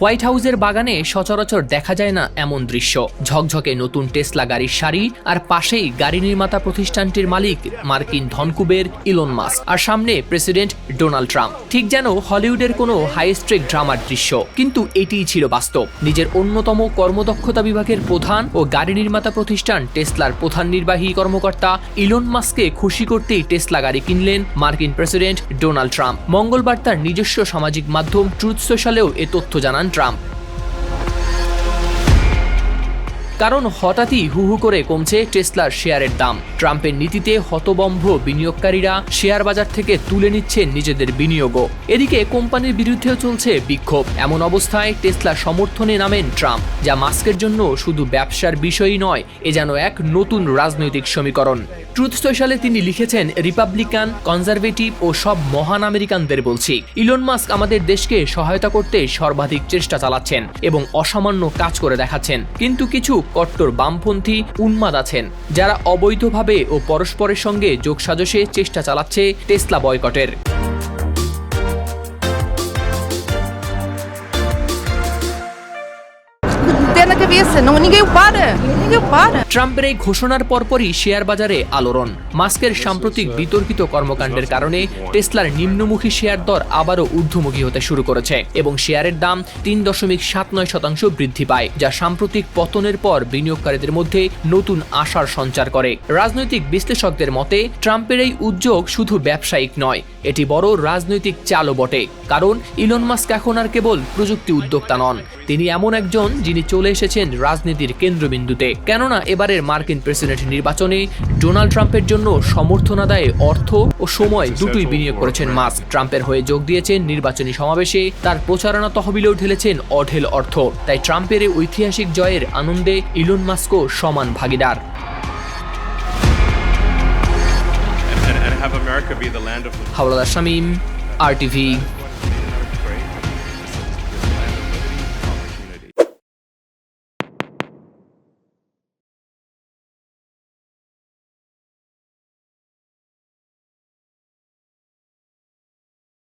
White হাউসের বাগানে সচরাচর দেখা যায় না এমন দৃশ্য। ঝকঝকে নতুন টেসলা গাড়ির সারি আর পাশেই গাড়ি নির্মাতা প্রতিষ্ঠানটির মালিক মার্কিন ধনকুবের ইলন মাস্ক আর সামনে প্রেসিডেন্ট ডোনাল্ড ট্রাম্প। ঠিক যেন হলিউডের কোনো হাইস্ট্রেক ড্রামার দৃশ্য। কিন্তু এটিই ছিল বাস্তব। নিজের অন্যতম কর্মদক্ষতা বিভাগের প্রধান ও গাড়ি নির্মাতা প্রতিষ্ঠান টেসলার প্রধান নির্বাহী কর্মকর্তা ইলন মাস্ককে খুশি করতেই টেসলা গাড়ি কিনলেন মার্কিন প্রেসিডেন্ট ডোনাল্ড ট্রাম্প। মঙ্গলবার তার নিজস্ব সামাজিক মাধ্যম ট্রুথ সোশ্যালেও এ তথ্য জানান ট্রাম্প কারণ হঠাৎই হু হু করে কমছে টেসলার শেয়ারের দাম। ট্রাম্পের নীতিতে হতবম্ব বিনিয়োগকারীরা শেয়ার বাজার থেকে তুলে নিচ্ছেন নিজেদের বিনিয়োগও। এদিকে কোম্পানির বিরুদ্ধেও চলছে বিক্ষোভ। এমন অবস্থায় টেসলা সমর্থনে নামেন ট্রাম্প, যা মাস্কের জন্য শুধু ব্যবসার বিষয়ই নয়, এ যেন এক নতুন রাজনৈতিক সমীকরণ। ট্রুথ সোশ্যালে তিনি লিখেছেন, রিপাবলিকান, কনজারভেটিভ ও সব মহান আমেরিকানদের বলছি, ইলন মাস্ক আমাদের দেশকে সহায়তা করতে সর্বাধিক চেষ্টা চালাচ্ছেন এবং অসামান্য কাজ করে দেখাচ্ছেন। কিন্তু কিছু কট্টর বামপন্থী উন্মাদ আছেন যারা অবৈধভাবে ও পরস্পরের সঙ্গে যোগসাজশে চেষ্টা চালাচ্ছে টেসলা বয়কটের। Na cabeça. Não, ninguém para. Ninguém para. ট্রাম্পের এই ঘোষণার পরপরই শেয়ার বাজারে আলোড়ন মাস্কের সাম্প্রতিক বিতর্কিত কর্মকাণ্ডের কারণে টেসলার নিম্নমুখী শেয়ার দর আবারও ঊর্ধ্বমুখী হতে শুরু করেছে এবং শেয়ারের দাম তিন দশমিক সাত নয় শতাংশ বৃদ্ধি পায় যা সাম্প্রতিক পতনের পর বিনিয়োগকারীদের মধ্যে নতুন আশার সঞ্চার করে রাজনৈতিক বিশ্লেষকদের মতে ট্রাম্পের এই উদ্যোগ শুধু ব্যবসায়িক নয় এটি বড় রাজনৈতিক চালও বটে কারণ ইলন মাস্ক এখন আর কেবল প্রযুক্তি উদ্যোক্তা নন তিনি এমন একজন যিনি চলে এসেছেন রাজনীতির কেন্দ্রবিন্দুতে। কেননা এবারের মার্কিন প্রেসিডেন্ট নির্বাচনে ডোনাল্ড ট্রাম্পের জন্য সমর্থন আদায়ে অর্থ ও সময় দুটোই বিনিয়োগ করেছেন মাস্ক। ট্রাম্পের হয়ে যোগ দিয়েছেন নির্বাচনী সমাবেশে তার প্রচারণা তহবিলেও ঢেলেছেন অঢেল অর্থ। তাই ট্রাম্পের ঐতিহাসিক জয়ের আনন্দে ইলন মাস্কও সমান ভাগিদার। হাওলাদার শামীম আর টিভি